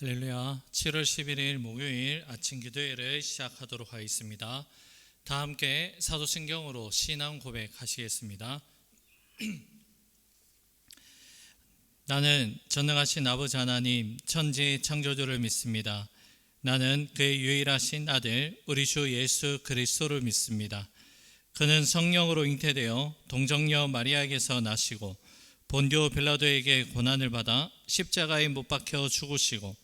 할렐루야. 7월 11일 목요일 아침 기도회를 시작하도록 하겠습니다. 다 함께 사도신경으로 신앙 고백하시겠습니다. 나는 전능하신 아버지 하나님 천지 창조주를 믿습니다. 나는 그의 유일하신 아들 우리 주 예수 그리스도를 믿습니다. 그는 성령으로 잉태되어 동정녀 마리아에게서 나시고 본디오 빌라도에게 고난을 받아 십자가에 못 박혀 죽으시고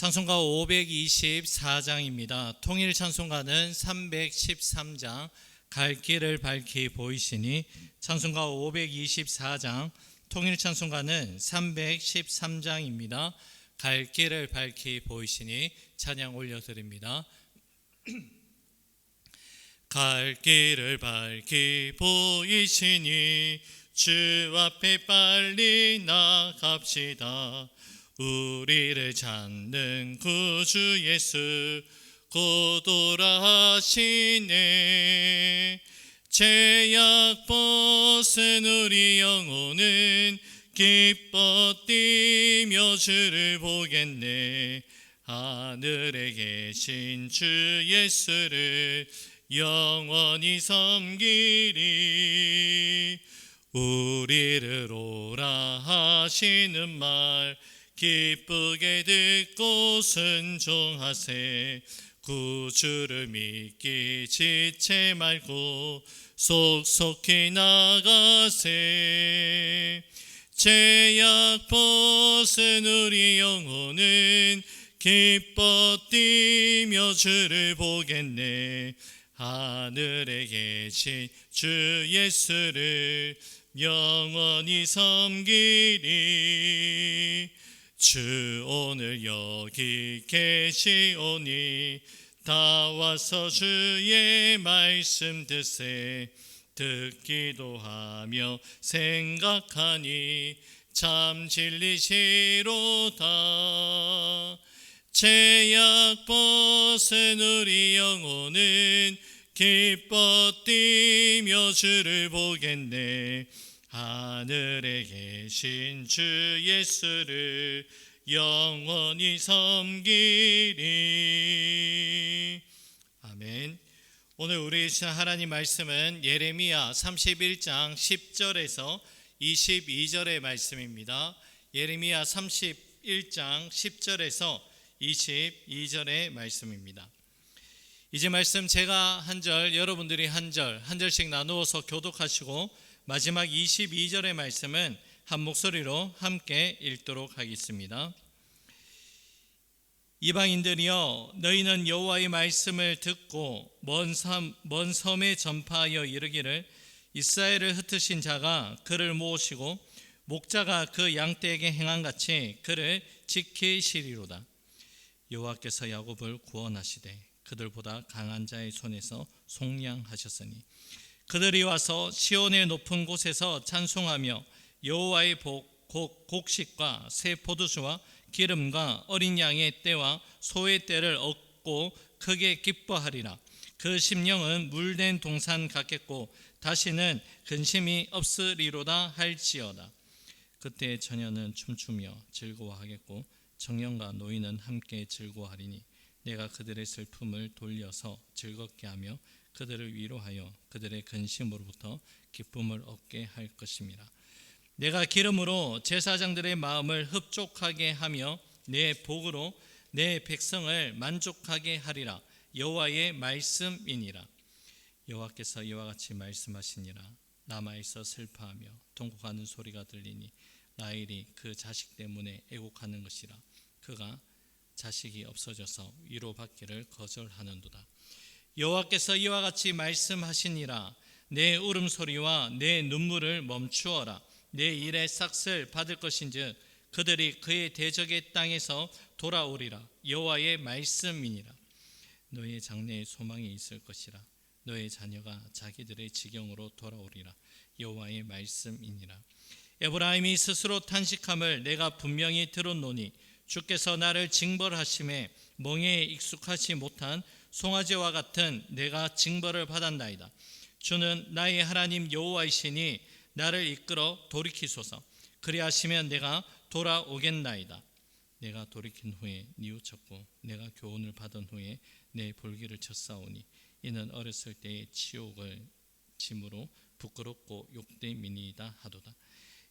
찬송가 524장입니다. 통일 찬송가는 313장 갈 길을 밝히 보이시니 찬송가 524장 통일 찬송가는 313장입니다. 갈 길을 밝히 보이시니 찬양 올려드립니다. 갈 길을 밝히 보이시니 주 앞에 빨리 나갑시다. 우리를 찾는 구주 예수 곧 돌아하시네. 죄악 벗은 우리 영혼은 기뻐 뛰며 주를 보겠네. 하늘에 계신 주 예수를 영원히 섬기리. 우리를 오라 하시는 말 기쁘게 듣고 순종하세. 구주를 믿기 지체 말고 속속히 나가세. 죄악 벗은 우리 영혼은 기뻐 뛰며 주를 보겠네. 하늘에 계신 주 예수를 영원히 섬기리 주 오늘 여기 계시오니 다 와서 주의 말씀 듣세 듣기도 하며 생각하니 참 진리시로다. 죄악 벗은 우리 영혼은 기뻐 뛰며 주를 보겠네 하늘에 계신 주 예수를 영원히 섬기리. 아멘. 오늘 우리 하나님 말씀은 예레미야 31장 10절에서 22절의 말씀입니다. 예레미야 31장 10절에서 22절의 말씀입니다. 이제 말씀 제가 한 절, 여러분들이 한 절, 한 절씩 나누어서 교독하시고 마지막 22절의 말씀은 한 목소리로 함께 읽도록 하겠습니다. 이방인들이여 너희는 여호와의 말씀을 듣고 먼, 섬, 먼 섬에 전파하여 이르기를 이스라엘을 흩으신 자가 그를 모으시고 목자가 그 양떼에게 행한 같이 그를 지키시리로다. 여호와께서 야곱을 구원하시되 그들보다 강한 자의 손에서 속량하셨으니 그들이 와서 시온의 높은 곳에서 찬송하며 여호와의 복, 곡, 곡식과 새 포도주와 기름과 어린 양의 때와 소의 때를 얻고 크게 기뻐하리라. 그 심령은 물된 동산 같겠고 다시는 근심이 없으리로다 할지어다. 그때 처녀는 춤추며 즐거워하겠고 청년과 노인은 함께 즐거워하리니 내가 그들의 슬픔을 돌려서 즐겁게 하며 그들을 위로하여 그들의 근심으로부터 기쁨을 얻게 할 것입니다. 내가 기름으로 제사장들의 마음을 흡족하게 하며 내 복으로 내 백성을 만족하게 하리라. 여호와의 말씀이니라. 여호와께서 이와 같이 말씀하시니라. 남아 있어 슬퍼하며 통곡하는 소리가 들리니 라헬이 그 자식 때문에 애곡하는 것이라. 그가 자식이 없어져서 위로받기를 거절하는도다. 여호와께서 이와 같이 말씀하시니라. 내 울음소리와 내 눈물을 멈추어라. 내 일의 싹을 받을 것인즉 그들이 그의 대적의 땅에서 돌아오리라. 여호와의 말씀이니라. 너의 장래에 소망이 있을 것이라. 너의 자녀가 자기들의 지경으로 돌아오리라. 여호와의 말씀이니라. 에브라임이 스스로 탄식함을 내가 분명히 들었노니 주께서 나를 징벌하심에 멍에에 익숙하지 못한 송아지와 같은 내가 징벌을 받았나이다. 주는 나의 하나님 여호와이시니 나를 이끌어 돌이키소서. 그리하시면 내가 돌아오겠나이다. 내가 돌이킨 후에 뉘우쳤고 내가 교훈을 받은 후에 내 볼기를 쳤사오니 이는 어렸을 때의 치욕을 짐으로 부끄럽고 욕됨이니이다 하도다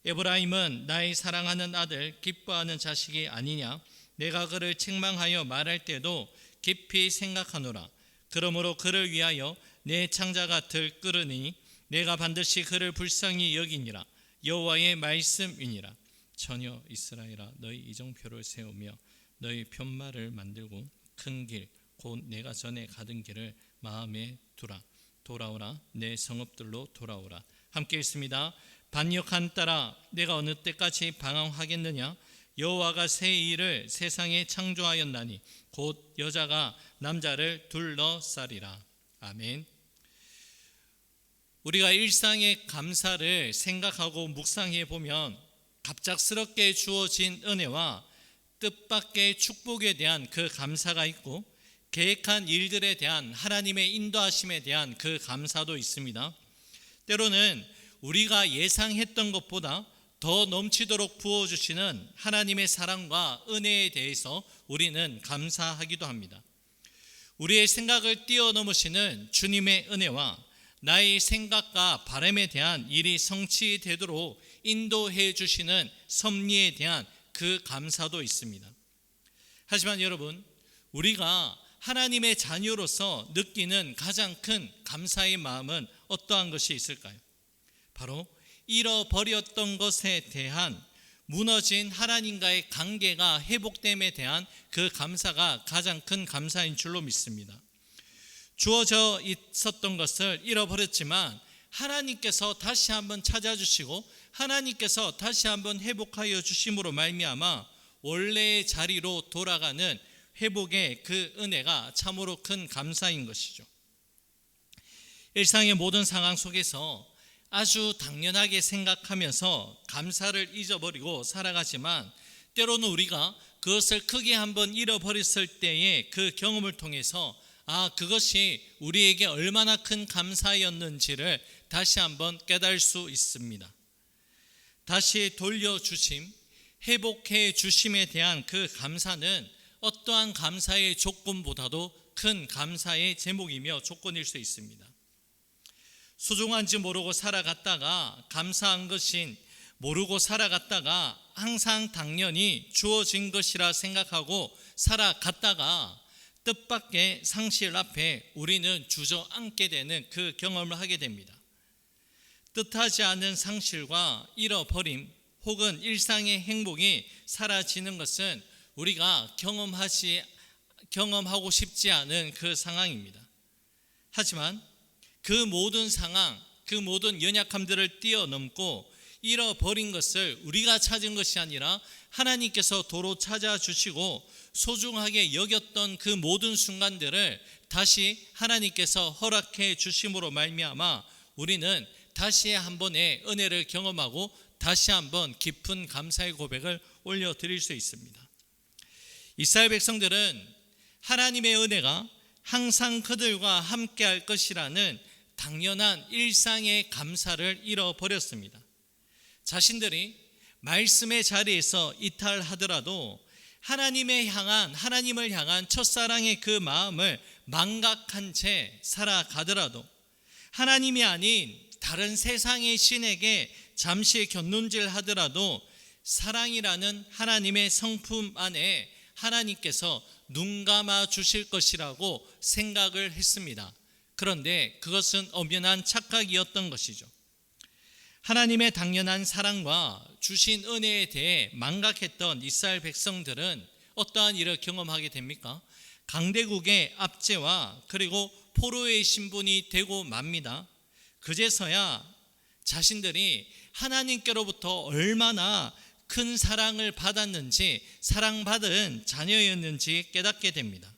에브라임은 나의 사랑하는 아들 기뻐하는 자식이 아니냐? 내가 그를 책망하여 말할 때도 깊이 생각하노라. 그러므로 그를 위하여 내 창자가 들끓으니 내가 반드시 그를 불쌍히 여기니라. 여호와의 말씀이니라. 전혀 이스라엘아 너희 이정표를 세우며 너희 편말을 만들고 큰 길 곧 내가 전에 가던 길을 마음에 두라. 돌아오라. 내 성읍들로 돌아오라. 함께 있습니다 반역한 따라 내가 어느 때까지 방황하겠느냐? 여호와가 새 일을 세상에 창조하였나니 곧 여자가 남자를 둘러싸리라. 아멘. 우리가 일상의 감사를 생각하고 묵상해 보면 갑작스럽게 주어진 은혜와 뜻밖의 축복에 대한 그 감사가 있고 계획한 일들에 대한 하나님의 인도하심에 대한 그 감사도 있습니다. 때로는 우리가 예상했던 것보다 더 넘치도록 부어주시는 하나님의 사랑과 은혜에 대해서 우리는 감사하기도 합니다. 우리의 생각을 뛰어넘으시는 주님의 은혜와 나의 생각과 바람에 대한 일이 성취되도록 인도해 주시는 섭리에 대한 그 감사도 있습니다. 하지만 여러분, 우리가 하나님의 자녀로서 느끼는 가장 큰 감사의 마음은 어떠한 것이 있을까요? 바로 잃어버렸던 것에 대한 무너진 하나님과의 관계가 회복됨에 대한 그 감사가 가장 큰 감사인 줄로 믿습니다. 주어져 있었던 것을 잃어버렸지만 하나님께서 다시 한번 찾아주시고 하나님께서 다시 한번 회복하여 주심으로 말미암아 원래의 자리로 돌아가는 회복의 그 은혜가 참으로 큰 감사인 것이죠. 일상의 모든 상황 속에서 아주 당연하게 생각하면서 감사를 잊어버리고 살아가지만 때로는 우리가 그것을 크게 한번 잃어버렸을 때의 그 경험을 통해서 아, 그것이 우리에게 얼마나 큰 감사였는지를 다시 한번 깨달을 수 있습니다. 다시 돌려주심, 회복해 주심에 대한 그 감사는 어떠한 감사의 조건보다도 큰 감사의 제목이며 조건일 수 있습니다. 소중한지 모르고 살아갔다가 감사한 것인 모르고 살아갔다가 항상 당연히 주어진 것이라 생각하고 살아갔다가 뜻밖의 상실 앞에 우리는 주저앉게 되는 그 경험을 하게 됩니다. 뜻하지 않은 상실과 잃어버림 혹은 일상의 행복이 사라지는 것은 우리가 경험하지 경험하고 싶지 않은 그 상황입니다. 하지만 그 모든 상황, 그 모든 연약함들을 뛰어넘고 잃어버린 것을 우리가 찾은 것이 아니라 하나님께서 도로 찾아주시고 소중하게 여겼던 그 모든 순간들을 다시 하나님께서 허락해 주심으로 말미암아 우리는 다시 한 번의 은혜를 경험하고 다시 한번 깊은 감사의 고백을 올려 드릴 수 있습니다. 이스라엘 백성들은 하나님의 은혜가 항상 그들과 함께 할 것이라는 당연한 일상의 감사를 잃어버렸습니다. 자신들이 말씀의 자리에서 이탈하더라도 하나님의 향한 하나님을 향한 첫사랑의 그 마음을 망각한 채 살아가더라도 하나님이 아닌 다른 세상의 신에게 잠시 견눈질 하더라도 사랑이라는 하나님의 성품 안에 하나님께서 눈 감아 주실 것이라고 생각을 했습니다. 그런데 그것은 엄연한 착각이었던 것이죠. 하나님의 당연한 사랑과 주신 은혜에 대해 망각했던 이스라엘 백성들은 어떠한 일을 경험하게 됩니까? 강대국의 압제와 그리고 포로의 신분이 되고 맙니다. 그제서야 자신들이 하나님께로부터 얼마나 큰 사랑을 받았는지 사랑받은 자녀였는지 깨닫게 됩니다.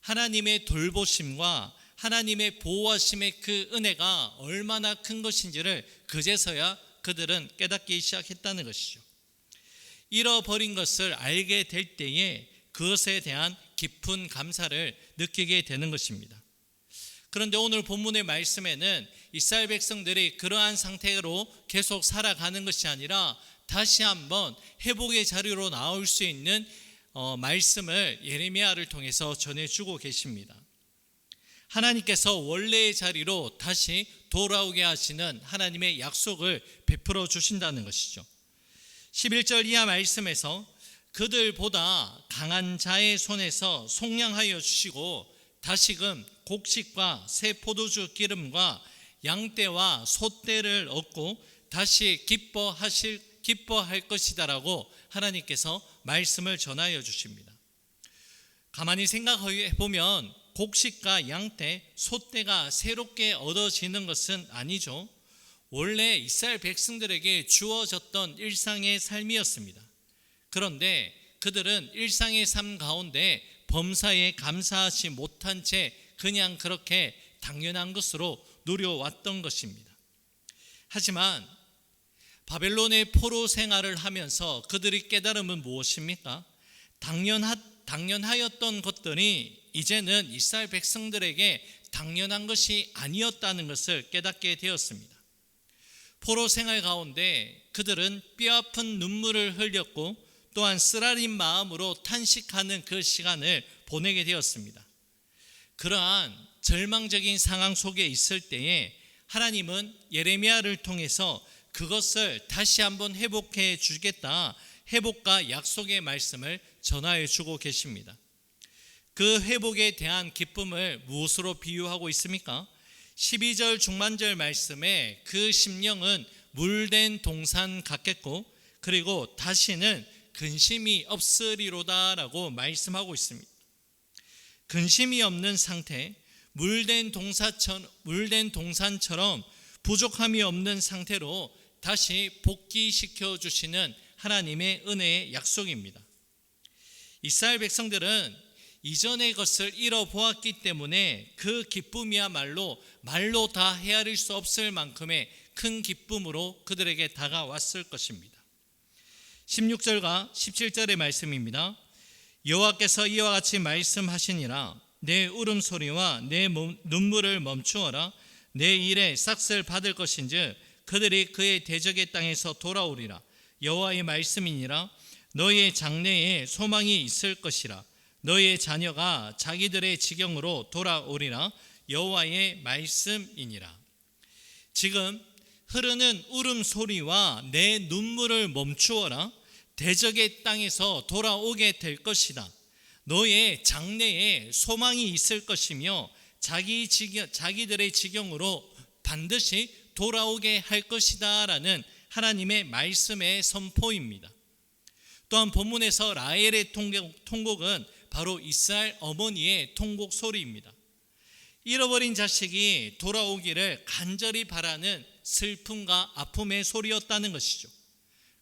하나님의 돌보심과 하나님의 보호하심의 그 은혜가 얼마나 큰 것인지를 그제서야 그들은 깨닫기 시작했다는 것이죠. 잃어버린 것을 알게 될 때에 그것에 대한 깊은 감사를 느끼게 되는 것입니다. 그런데 오늘 본문의 말씀에는 이스라엘 백성들이 그러한 상태로 계속 살아가는 것이 아니라 다시 한번 회복의 자리로 나올 수 있는 어, 말씀을 예레미야를 통해서 전해주고 계십니다. 하나님께서 원래의 자리로 다시 돌아오게 하시는 하나님의 약속을 베풀어 주신다는 것이죠. 11절 이하 말씀에서 그들보다 강한 자의 손에서 속량하여 주시고 다시금 곡식과 새 포도주 기름과 양떼와 소떼를 얻고 다시 기뻐하실 기뻐할 것이다라고 하나님께서 말씀을 전하여 주십니다. 가만히 생각해 보면 곡식과 양떼, 소떼가 새롭게 얻어지는 것은 아니죠. 원래 이스라엘 백성들에게 주어졌던 일상의 삶이었습니다. 그런데 그들은 일상의 삶 가운데 범사에 감사하지 못한 채 그냥 그렇게 당연한 것으로 누려왔던 것입니다. 하지만 바벨론의 포로 생활을 하면서 그들이 깨달음은 무엇입니까? 당연하, 당연하였던 것들이 이제는 이스라엘 백성들에게 당연한 것이 아니었다는 것을 깨닫게 되었습니다. 포로 생활 가운데 그들은 뼈아픈 눈물을 흘렸고 또한 쓰라린 마음으로 탄식하는 그 시간을 보내게 되었습니다. 그러한 절망적인 상황 속에 있을 때에 하나님은 예레미야를 통해서 그것을 다시 한번 회복해 주겠다. 회복과 약속의 말씀을 전하여 주고 계십니다. 그 회복에 대한 기쁨을 무엇으로 비유하고 있습니까? 12절 중반절 말씀에 그 심령은 물된 동산 같겠고 그리고 다시는 근심이 없으리로다라고 말씀하고 있습니다. 근심이 없는 상태, 물된 동사처럼 물된 동산처럼 부족함이 없는 상태로 다시 복귀시켜 주시는 하나님의 은혜의 약속입니다. 이스라엘 백성들은 이전의 것을 잃어보았기 때문에 그 기쁨이야말로 말로 다 헤아릴 수 없을 만큼의 큰 기쁨으로 그들에게 다가왔을 것입니다. 16절과 17절의 말씀입니다. 여호와께서 이와 같이 말씀하시니라. 내 울음소리와 내 눈물을 멈추어라. 내 일에 싹을 받을 것인즉 그들이 그의 대적의 땅에서 돌아오리라. 여호와의 말씀이니라. 너희의 장래에 소망이 있을 것이라 너희의 자녀가 자기들의 지경으로 돌아오리라. 여호와의 말씀이니라. 지금 흐르는 울음 소리와 내 눈물을 멈추어라. 대적의 땅에서 돌아오게 될 것이다. 너의 장래에 소망이 있을 것이며 자기 지경, 자기들의 지경으로 반드시 돌아오게 할 것이다 라는 하나님의 말씀의 선포입니다. 또한 본문에서 라헬의 통곡은 바로 이스라엘 어머니의 통곡 소리입니다. 잃어버린 자식이 돌아오기를 간절히 바라는 슬픔과 아픔의 소리였다는 것이죠.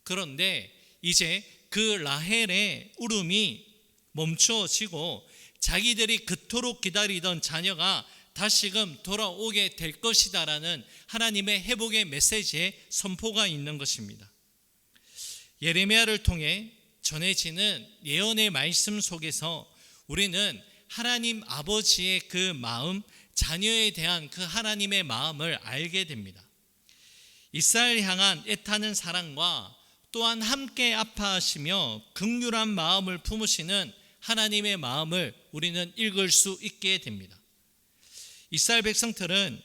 그런데 이제 그 라헬의 울음이 멈추어지고 자기들이 그토록 기다리던 자녀가 다시금 돌아오게 될 것이다라는 하나님의 회복의 메시지의 선포가 있는 것입니다. 예레미야를 통해 전해지는 예언의 말씀 속에서 우리는 하나님 아버지의 그 마음, 자녀에 대한 그 하나님의 마음을 알게 됩니다. 이스라엘 향한 애타는 사랑과 또한 함께 아파하시며 극률한 마음을 품으시는 하나님의 마음을 우리는 읽을 수 있게 됩니다. 이스라엘 백성들은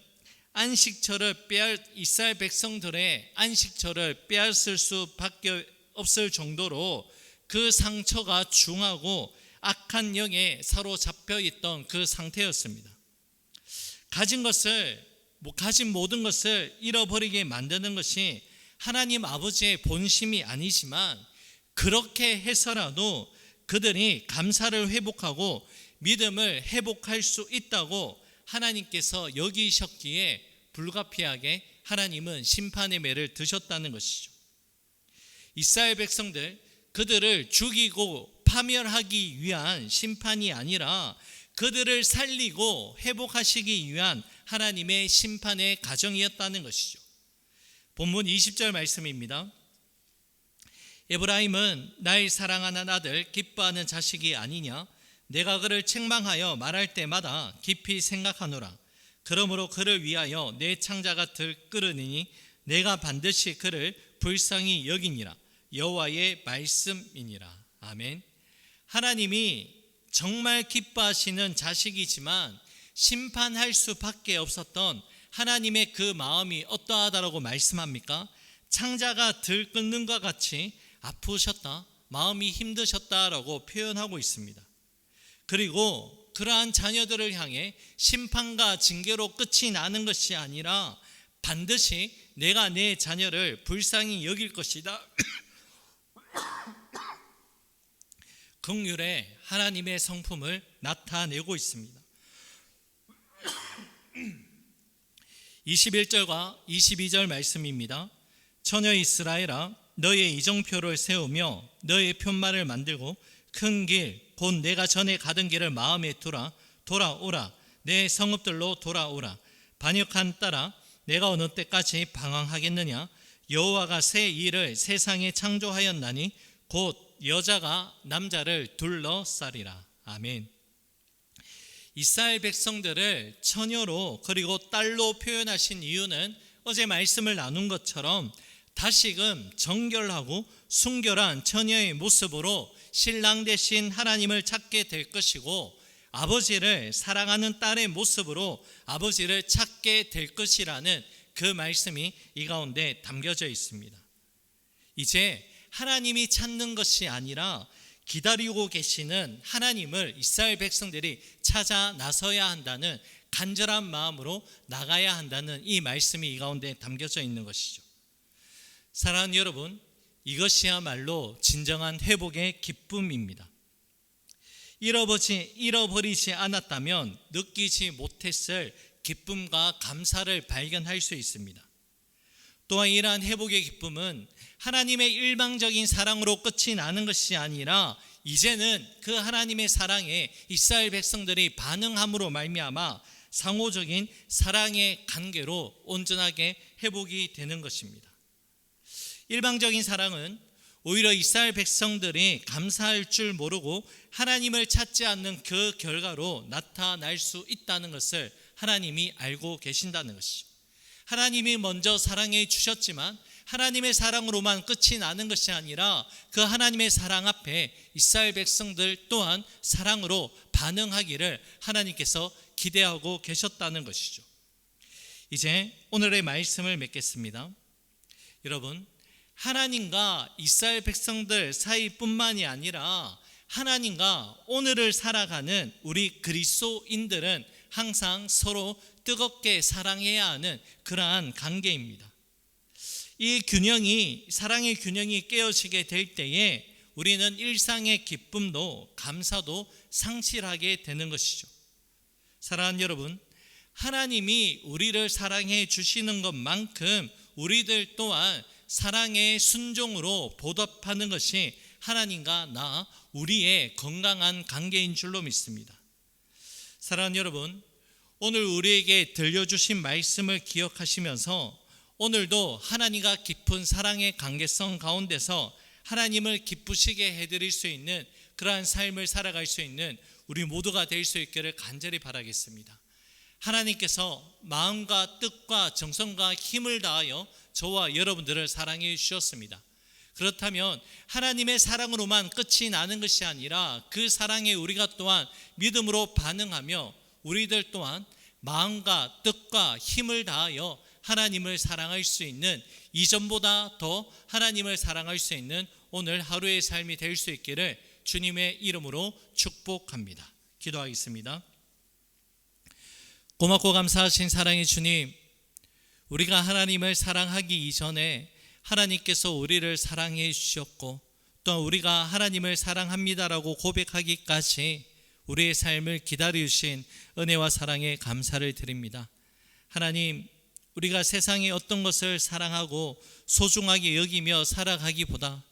안식처를 빼앗 이스라엘 백성들의 안식처를 빼앗을 수밖에 없을 정도로 그 상처가 중하고 악한 영에 사로잡혀 있던 그 상태였습니다. 가진 것을 뭐 가진 모든 것을 잃어버리게 만드는 것이 하나님 아버지의 본심이 아니지만 그렇게 해서라도 그들이 감사를 회복하고 믿음을 회복할 수 있다고 하나님께서 여기셨기에 불가피하게 하나님은 심판의 매를 드셨다는 것이죠. 이스라엘 백성들 그들을 죽이고 파멸하기 위한 심판이 아니라 그들을 살리고 회복하시기 위한 하나님의 심판의 가정이었다는 것이죠. 본문 20절 말씀입니다. 에브라임은 나의 사랑하는 아들 기뻐하는 자식이 아니냐 내가 그를 책망하여 말할 때마다 깊이 생각하노라 그러므로 그를 위하여 내 창자가 들끓으니 내가 반드시 그를 불쌍히 여기니라 여호와의 말씀이니라 아멘 하나님이 정말 기뻐하시는 자식이지만 심판할 수밖에 없었던 하나님의 그 마음이 어떠하다라고 말씀합니까? 창자가 들끓는 것 같이 아프셨다, 마음이 힘드셨다라고 표현하고 있습니다. 그리고 그러한 자녀들을 향해 심판과 징계로 끝이 나는 것이 아니라 반드시 내가 내 자녀를 불쌍히 여길 것이다. 긍휼의 하나님의 성품을 나타내고 있습니다. 21절과 22절 말씀입니다. 처녀 이스라엘아 너의 이정표를 세우며 너의 편말을 만들고 큰 길 곧 내가 전에 가던 길을 마음에 두라 돌아오라 내 성읍들로 돌아오라 반역한 딸아 내가 어느 때까지 방황하겠느냐 여호와가 새 일을 세상에 창조하였나니 곧 여자가 남자를 둘러싸리라 아멘 이스라엘 백성들을 처녀로 그리고 딸로 표현하신 이유는 어제 말씀을 나눈 것처럼 다시금 정결하고 순결한 처녀의 모습으로 신랑 대신 하나님을 찾게 될 것이고 아버지를 사랑하는 딸의 모습으로 아버지를 찾게 될 것이라는 그 말씀이 이 가운데 담겨져 있습니다. 이제 하나님이 찾는 것이 아니라 기다리고 계시는 하나님을 이스라엘 백성들이 찾아 나서야 한다는 간절한 마음으로 나가야 한다는 이 말씀이 이 가운데 담겨져 있는 것이죠. 사랑하는 여러분, 이것이야말로 진정한 회복의 기쁨입니다. 잃어버지, 잃어버리지 않았다면 느끼지 못했을 기쁨과 감사를 발견할 수 있습니다. 또한 이러한 회복의 기쁨은 하나님의 일방적인 사랑으로 끝이 나는 것이 아니라 이제는 그 하나님의 사랑에 이스라엘 백성들이 반응함으로 말미암아 상호적인 사랑의 관계로 온전하게 회복이 되는 것입니다. 일방적인 사랑은 오히려 이스라엘 백성들이 감사할 줄 모르고 하나님을 찾지 않는 그 결과로 나타날 수 있다는 것을 하나님이 알고 계신다는 것이죠. 하나님이 먼저 사랑해 주셨지만 하나님의 사랑으로만 끝이 나는 것이 아니라 그 하나님의 사랑 앞에 이스라엘 백성들 또한 사랑으로 반응하기를 하나님께서 기대하고 계셨다는 것이죠. 이제 오늘의 말씀을 맺겠습니다. 여러분, 하나님과 이스라엘 백성들 사이뿐만이 아니라 하나님과 오늘을 살아가는 우리 그리스도인들은 항상 서로 뜨겁게 사랑해야 하는 그러한 관계입니다. 이 균형이 사랑의 균형이 깨어지게 될 때에 우리는 일상의 기쁨도 감사도 상실하게 되는 것이죠. 사랑하는 여러분, 하나님이 우리를 사랑해 주시는 것만큼 우리들 또한 사랑의 순종으로 보답하는 것이 하나님과 나 우리의 건강한 관계인 줄로 믿습니다. 사랑하는 여러분, 오늘 우리에게 들려주신 말씀을 기억하시면서 오늘도 하나님과 깊은 사랑의 관계성 가운데서 하나님을 기쁘시게 해드릴 수 있는 그러한 삶을 살아갈 수 있는 우리 모두가 될 수 있기를 간절히 바라겠습니다. 하나님께서 마음과 뜻과 정성과 힘을 다하여 저와 여러분들을 사랑해 주셨습니다. 그렇다면 하나님의 사랑으로만 끝이 나는 것이 아니라 그 사랑에 우리가 또한 믿음으로 반응하며 우리들 또한 마음과 뜻과 힘을 다하여 하나님을 사랑할 수 있는 이전보다 더 하나님을 사랑할 수 있는 오늘 하루의 삶이 될 수 있기를 주님의 이름으로 축복합니다. 기도하겠습니다. 고맙고 감사하신 사랑의 주님, 우리가 하나님을 사랑하기 이전에 하나님께서 우리를 사랑해 주셨고 또 우리가 하나님을 사랑합니다라고 고백하기까지 우리의 삶을 기다려 주신 은혜와 사랑에 감사를 드립니다. 하나님, 우리가 세상의 어떤 것을 사랑하고 소중하게 여기며 살아가기보다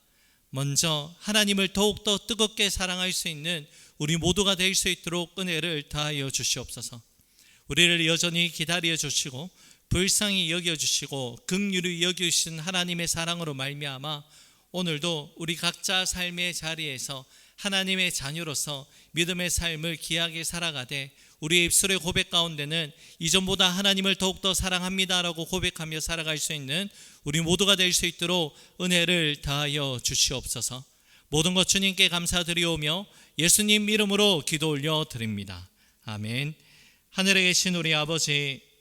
먼저 하나님을 더욱더 뜨겁게 사랑할 수 있는 우리 모두가 될 수 있도록 은혜를 다하여 주시옵소서. 우리를 여전히 기다려 주시고 불쌍히 여겨 주시고 긍휼히 여겨 주신 하나님의 사랑으로 말미암아 오늘도 우리 각자 삶의 자리에서 하나님의 자녀로서 믿음의 삶을 귀하게 살아가되 우리의 입술의 고백 가운데는 이전보다 하나님을 더욱더 사랑합니다라고 고백하며 살아갈 수 있는 우리 모두가 될 수 있도록 은혜를 다하여 주시옵소서. 모든 것 주님께 감사드리오며 예수님 이름으로 기도 올려 드립니다. 아멘. 하늘에 계신 우리 아버지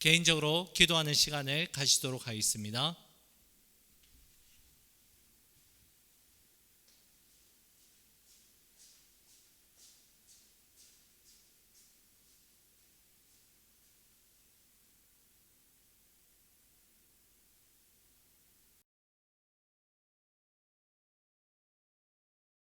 개인적으로 기도하는 시간을 가지도록 하겠습니다.